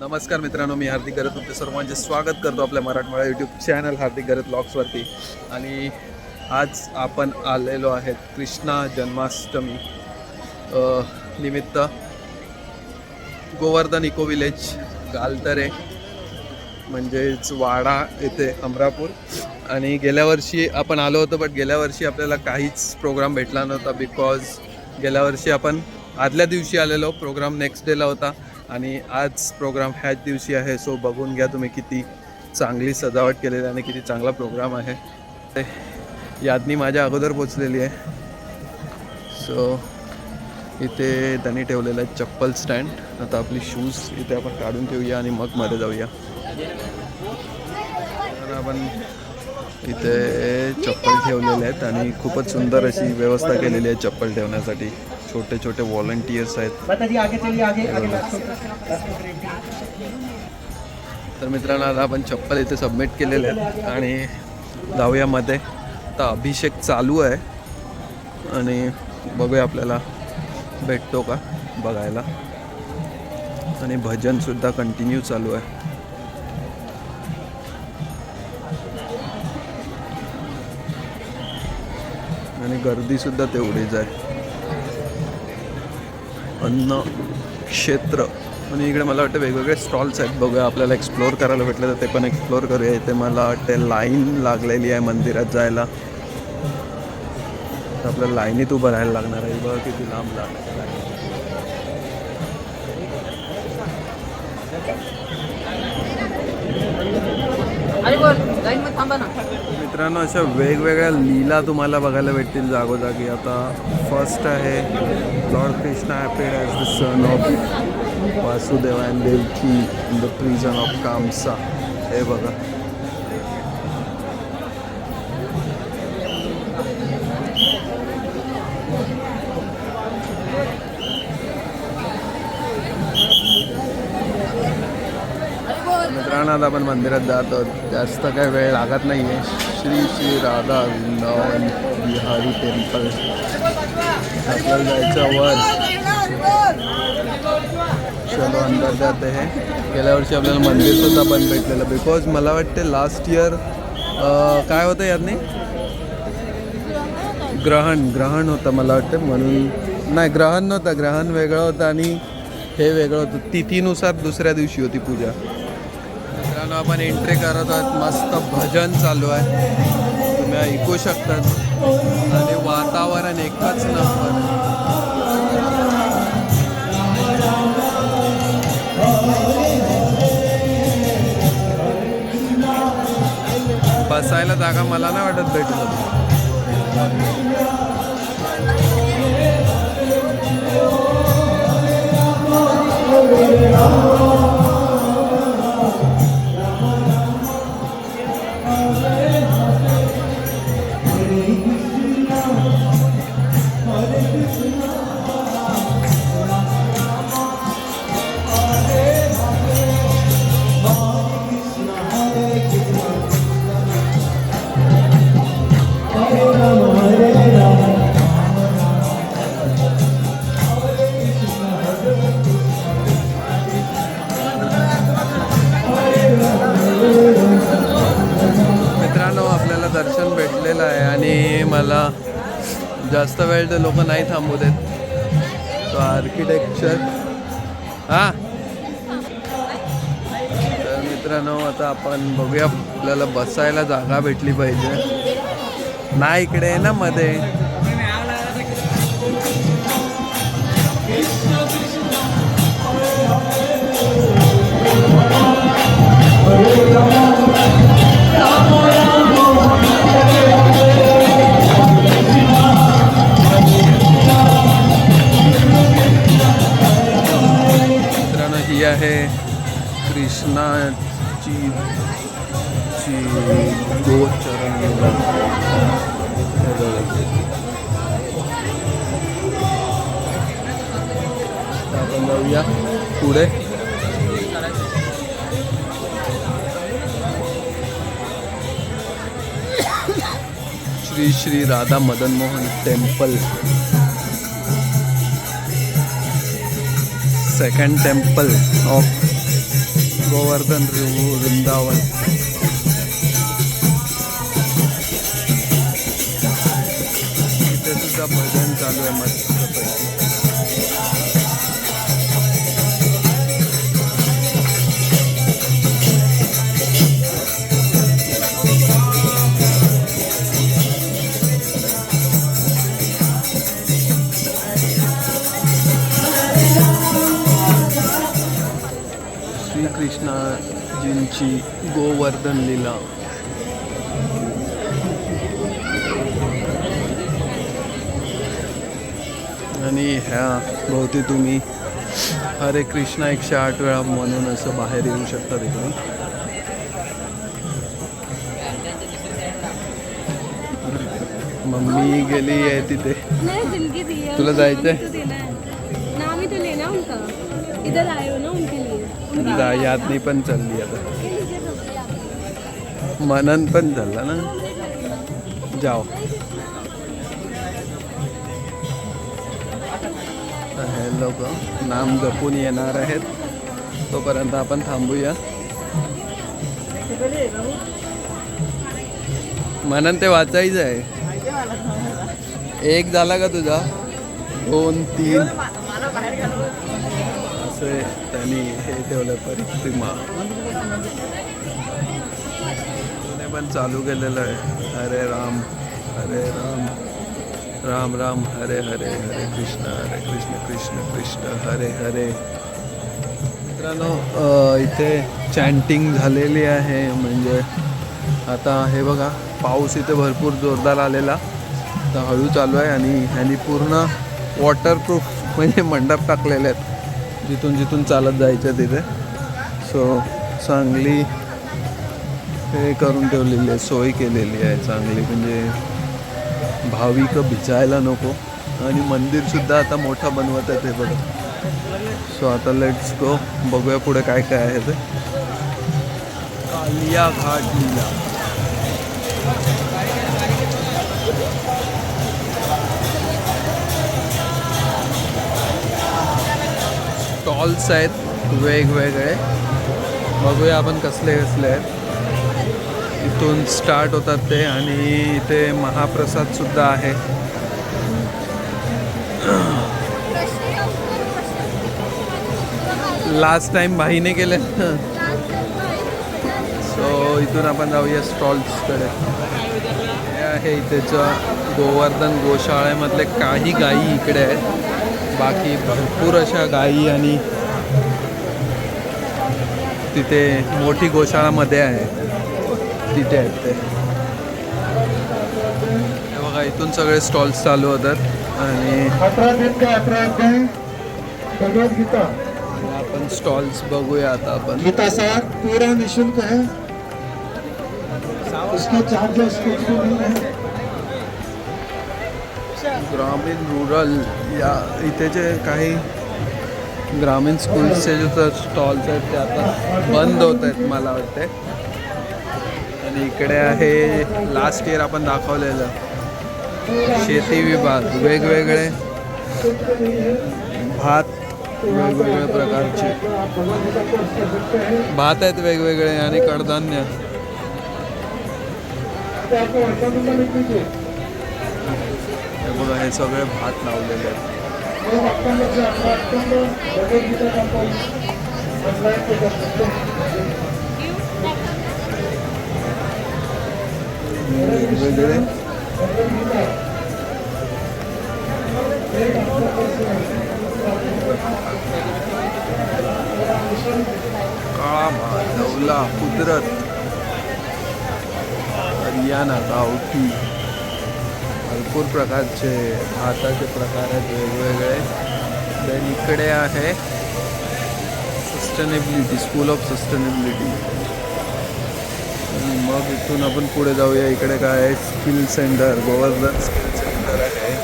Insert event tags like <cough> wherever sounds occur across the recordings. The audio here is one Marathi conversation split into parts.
नमस्कार मित्रांनो मी हार्दिक गरत तुमचे सर्वांचे स्वागत करतो आपल्या मराठवाडा यूट्यूब चॅनल हार्दिक गरत ब्लॉग्सवरती आणि आज आपण आलेलो आहेत कृष्णा जन्माष्टमी निमित्त गोवर्धन इको विलेज गालतरे म्हणजेच वाडा येथे अमरापूर. आणि गेल्या वर्षी आपण आलो होतो बट गेल्या वर्षी आपल्याला काहीच प्रोग्राम भेटला नव्हता बिकॉज गेल्या वर्षी आपण आदल्या दिवशी आलेलो प्रोग्राम नेक्स्ट डेला होता. आणि आज प्रोग्राम ह्याच दिवशी आहे सो बघून घ्या तुम्ही किती चांगली सजावट केलेली आहे आणि किती चांगला प्रोग्राम आहे. ते यादनी माझ्या अगोदर पोचलेली आहे. सो इथे त्यांनी ठेवलेलं आहे चप्पल स्टँड आता आपली शूज इथे आपण काढून ठेवूया आणि मग मध्ये जाऊया. आपण इथे चप्पल ठेवलेले आहेत आणि खूपच सुंदर अशी व्यवस्था केलेली आहे चप्पल ठेवण्यासाठी. छोटे छोटे व्हॉलंटियर्स आहेत. माता जी आगे चलिए आगे आगे रास्ते तर मित्रांनो आता आपण चप्पल इथे सबमिट केलेले आहेत आणि जाऊया मध्ये. तर अभिषेक चालू आहे. आणि बघूया आपल्याला भेटतो का बघायला. आणि भजनसुद्धा कंटिन्यू चालू आहे. आणि गर्दीसुद्धा तेवढीच आहे. अन्न क्षेत्र. आणि इकडे मला वाटतं वेगवेगळे स्टॉल्स आहेत. बघूया आपल्याला एक्सप्लोअर करायला भेटलं तर ते पण एक्सप्लोअर करूया. इथे मला वाटते लाईन लागलेली आहे मंदिरात जायला. तर आपल्याला लाईनीत उभं राहायला लागणार आहे. बघा किती लांब लागणार अरे बोल. मित्रांनो अशा वेगवेगळ्या लीला तुम्हाला बघायला भेटतील जागोजागी. आता फर्स्ट आहे Lord Krishna appeared as the son of Vasudev and Devaki the prison of Kamsa हे बघा. देवस्थानात आपण मंदिरात जातो. जास्त काही वेळ लागत नाही आहे श्री श्री राधा वृंदावन बिहारी टेम्पल. आपल्याला जायचं वर. चलो अंदर जाते हे. गेल्या वर्षी आपल्याला मंदिरसुद्धा पण भेटलेलं. बिकॉज मला वाटते लास्ट इयर काय होतं यातनी? ग्रहण. ग्रहण होतं मला वाटतं. म्हणून नाही ग्रहण नव्हतं. ग्रहण वेगळं होतं आणि हे वेगळं होतं. तिथीनुसार दुसऱ्या दिवशी होती पूजा. मित्रांनो आपण एंट्री करत आहोत. मस्त भजन चालू आहे. तुम्ही ऐकू शकतात. आणि वातावरण एकच नंबर. बसायला जागा मला नाही वाटत भेटलं वेळ तर लोक नाही थांबू देत तो आर्किटेक्चर हां? तर मित्रांनो आता आपण बघूया आपल्याला बसायला जागा भेटली पाहिजे. नाही इकडे आहे ना मध्ये. मित्रांनो आहे. कृष्णाची ची गोचरण आपण जाऊया पुढे. Shri Shri Radha Madan Mohan temple. Second temple of Govardhan Vrindavan इथे सुद्धा भजन चालू आहे मस्तपैकी श्रीकृष्णाजींची गोवर्धन लीला. आणि ह्या भोवती तुम्ही हरे कृष्णा एकशे आठ वेळा म्हणून असं बाहेर येऊ शकता तिकडून. मम्मी गेली आहे तिथे. नहीं तुला जायचंय? नाम तो देना नाम तो लेना उनका इधर आए ना उनके लिए उनके जा- यातनी पण चालली आता। मनन पण झाला ना. जाओ. हे लोक नाम जपून येणार आहेत. तोपर्यंत आपण थांबूया. मनन ते वाचायचं आहे. एक झाला का तुझा? दोन तीन. असे त्यांनी हे ठेवलं परिस्थिती ने पण चालू केलेलं आहे. हरे राम हरे राम. राम राम. हरे हरे हरे कृष्ण हरे कृष्ण कृष्ण कृष्ण. हरे हरे मित्रांनो इथे चॅन्टिंग झालेली आहे. म्हणजे आता हे बघा पाऊस इथे भरपूर जोरदार आलेला. आता हळू चालू आहे आणि ह्यांनी पूर्ण वॉटरप्रूफ म्हणजे मंडप टाकलेले आहेत. जिथून जिथून चालत जायचं तिथे. सो सांगली हे करून ठेवलेली आहे सोय केलेली आहे चांगली म्हणजे भाविक भिजायला नको. आणि मंदिरसुद्धा आता मोठं बनवत आहे ते बघा. सो आता लेट्स गो बघूया पुढे काय काय आहे ते. कालिया घाट लिला. स्टॉल्स आहेत वेगवेगळे. बघूया आपण कसले कसले आहेत. इथून स्टार्ट होतात ते आणि इथे महाप्रसाद सुद्धा आहे. लास्ट टाइम भाईने केले. सो इथून आपण जाऊया स्टॉल्सकडे हे आहे इथेचं गोवर्धन गोशाळेमधले काही गायी इकडे आहेत. बाकी भरपूर अशा गायी आणि तिथे मोठी गोशाळामध्ये आहे तिथे आहेत ते. बघा इथून सगळे स्टॉल्स चालू होतात आणि आपण स्टॉल्स बघूया आता आपण. गीता सार पूरा निशुल्क है. उसके चार्जेस कुछ भी नहीं है. ग्रामीण रुरल या इथे जे काही ग्रामीण स्कूल्सचे जे स्टॉल्स आहेत ते आता बंद होत आहेत मला वाटते आणि इकडे आहे लास्ट इयर आपण दाखवलेलं. शेती विभाग वेगवेगळे भात वेगवेगळ्या प्रकारचे. भात आहेत वेगवेगळे आणि कडधान्य. बघा हे सगळे भात लावलेले आहेत. कुदरत। हरियाणा, गावठी। भरपूर प्रकारचे भाताचे प्रकार आहेत, वेगवेगळे. देन इकडे आहे सस्टेनेबिलिटी स्कूल ऑफ़ सस्टेनेबिलिटी मग इथून आपण पुढे जाऊया. इकडे काय आहे? Skill centre Govardhan skill centre आहे.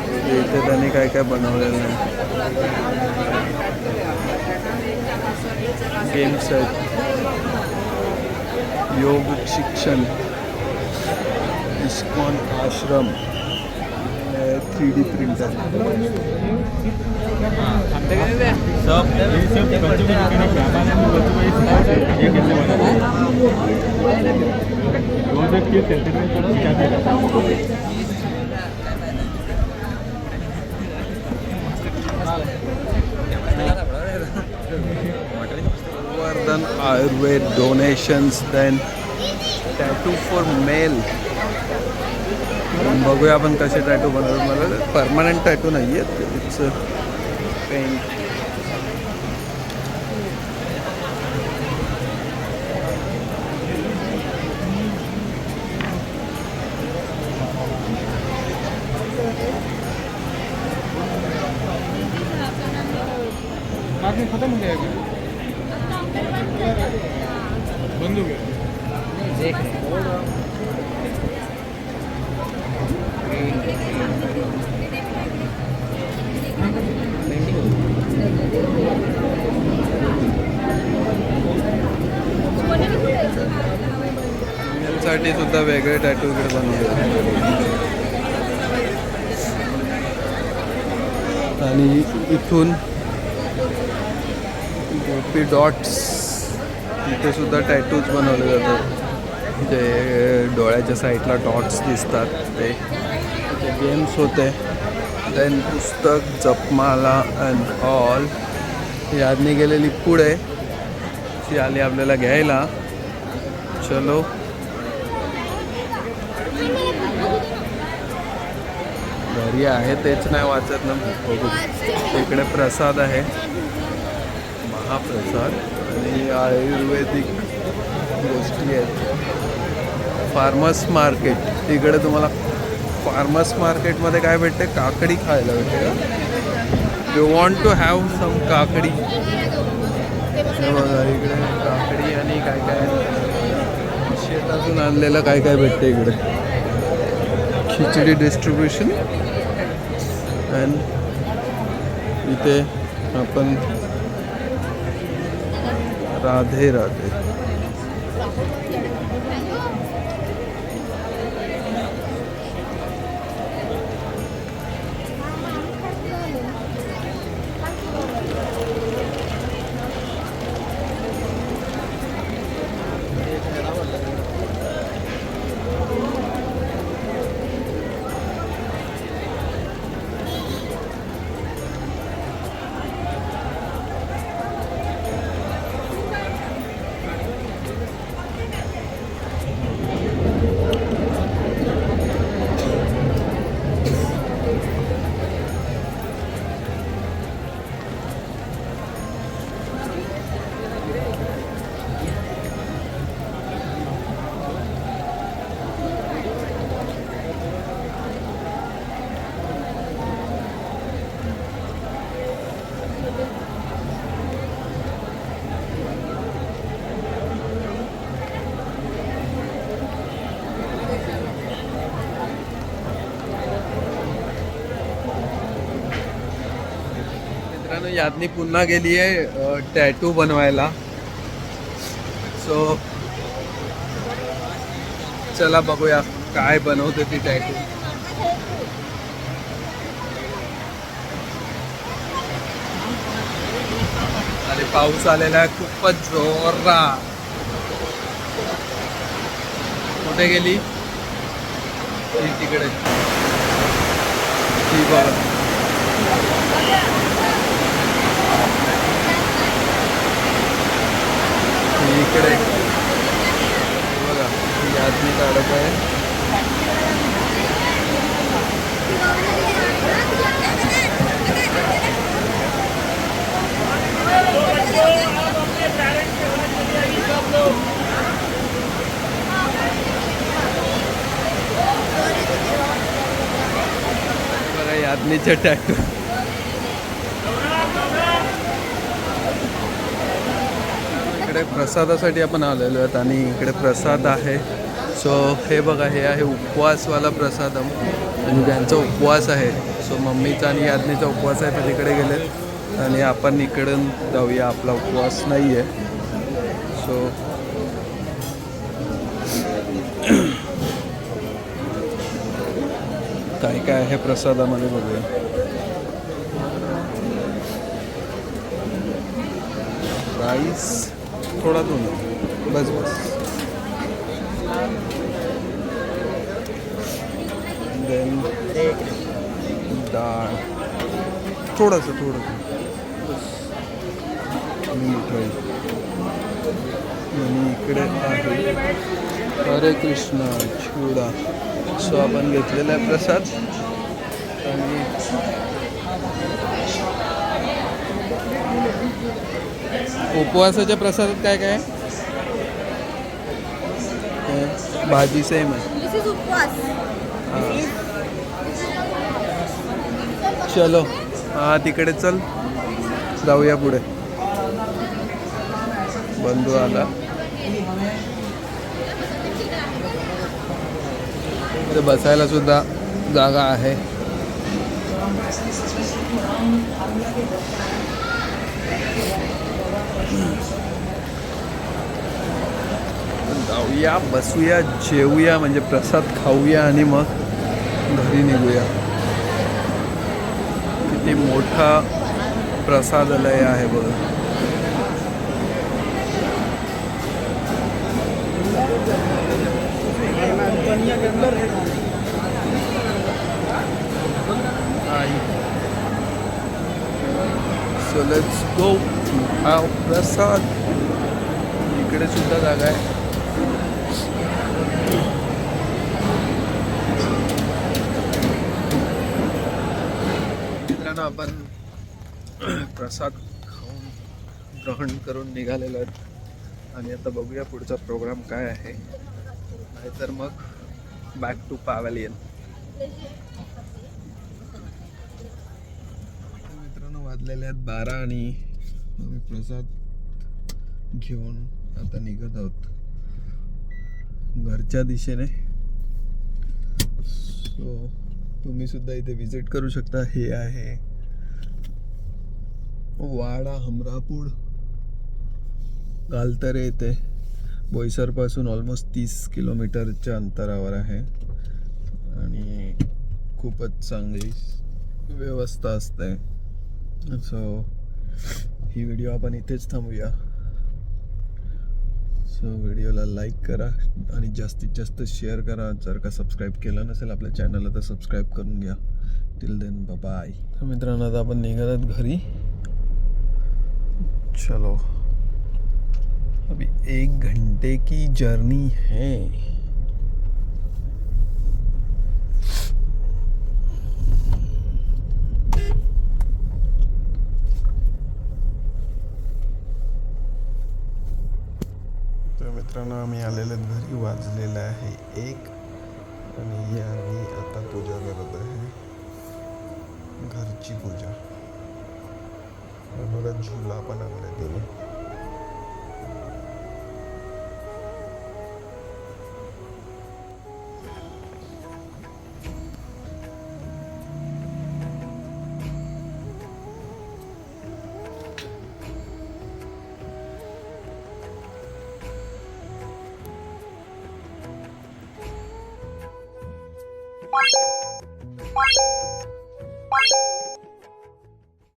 म्हणजे इथे त्यांनी काय काय बनवलेलं आहे? गेम्स आहेत. योग शिक्षण. ISKCON ashram. Three D printer সব Vardhan Ayurved donations, then tattoo for male. बघूया आपण कसे टॅटू बनवतो मला परमनंट टॅटू नाही आहेत. इट्स पेंट खत्म हो गया साठी सुद्धा वेगळे टॅटू इकडे बनवले. आणि इथून गोपी डॉट्स इथे सुद्धा टॅटूज बनवले जातात. जे डोळ्याच्या साईडला डॉट्स दिसतात ते. गेम्स होते. देन पुस्तक जपमाला अँड ऑल यादनी गेलेली पुढे. ती आली आपल्याला घ्यायला. चलो. घरी आहे तेच नाही वाचत ना. बघू इकडे प्रसाद आहे. महाप्रसाद आणि आयुर्वेदिक गोष्टी आहेत. Farmers market. इकडे तुम्हाला फार्मर्स मार्केटमध्ये काय भेटते? काकडी खायला भेटते का you want to have some kakdi? हे बघा इकडे काकडी आणि काय काय शेतातून आणलेलं काय काय भेटते इकडे? खिचडी डिस्ट्रीब्युशन अँड इथे आपण राधे राधे. मित्रांनो यादनी पुन्हा गेली आहे टॅटू बनवायला. सो चला बघूया काय बनवते ती टॅटू अरे पाऊस आलेला आहे खूपच जोरा कुठे गेली? तिकडे. ती बघ ही इकडे. बघा ही आदमी काढत आहे. बघा टॅक्टर इकडे प्रसादासाठी आपण आलेलो आहेत आणि इकडे प्रसाद आहे. सो हे बघा हे आहे उपवासवाला प्रसादम. आणि ज्यांचा उपवास आहे. सो मम्मीचा आणि यादनीचा उपवास आहे ते तिकडे गेलेत. आणि आपण इकडून जाऊया. आपला उपवास नाही आहे सो काय काय आहे प्रसादामध्ये बघूया. राईस थोडा दोन बस बस। देन डाळ थोडंसं थोडंसं बस आणि मिठाई। आणि इकडे आहे। हरे कृष्ण चिवडा सो आपण घेतलेला आहे प्रसाद। उपवासाच्या प्रसादात काय काय? आहे? हे, भाजी सेम आहे चलो. हा तिकडे चल. जाऊया पुढे. बंधू आला. बसायला सुद्धा जागा आहे. जाऊया बसूया जेवूया म्हणजे प्रसाद खाऊया आणि मग घरी निघूया. किती मोठा प्रसादालय आहे बघ. सो लेट्स गो हा प्रसाद इकडे सुद्धा जागा आहे. आता आपण <clears throat> प्रसाद खाऊन ग्रहण करून निघालेलो आहेत. आणि आता बघूया पुढचा प्रोग्राम काय आहे. नाहीतर मग बॅक टू पॅव्हलियन मित्रांनो वाजलेले आहेत बारा आणि आम्ही प्रसाद घेऊन आता निघत आहोत. घरच्या दिशेने. सो तुम्ही सुद्धा इथे व्हिजिट करू शकता. हे आहे वाडा हमरापूर गालतरे येथे बोईसरपासून ऑलमोस्ट तीस किलोमीटरच्या अंतरावर आहे. आणि खूपच चांगली व्यवस्था असते. सो ही व्हिडिओ आपण इथेच थांबूया. सो व्हिडिओला लाईक करा आणि जास्तीत जास्त शेअर करा. जर का सबस्क्राईब केलं नसेल आपल्या चॅनलला तर सबस्क्राईब करून घ्या. टिल देन बाय तर मित्रांनो आता आपण निघत आहोत घरी. चलो। अभी एक घंटे की जर्नी है। तर मित्रांनो आम्ही आलेले घरी वाजलेलं आहे एक. आणि आम्ही आता पूजा करत आहे. घरची पूजा. झुला पण आणलाय तिने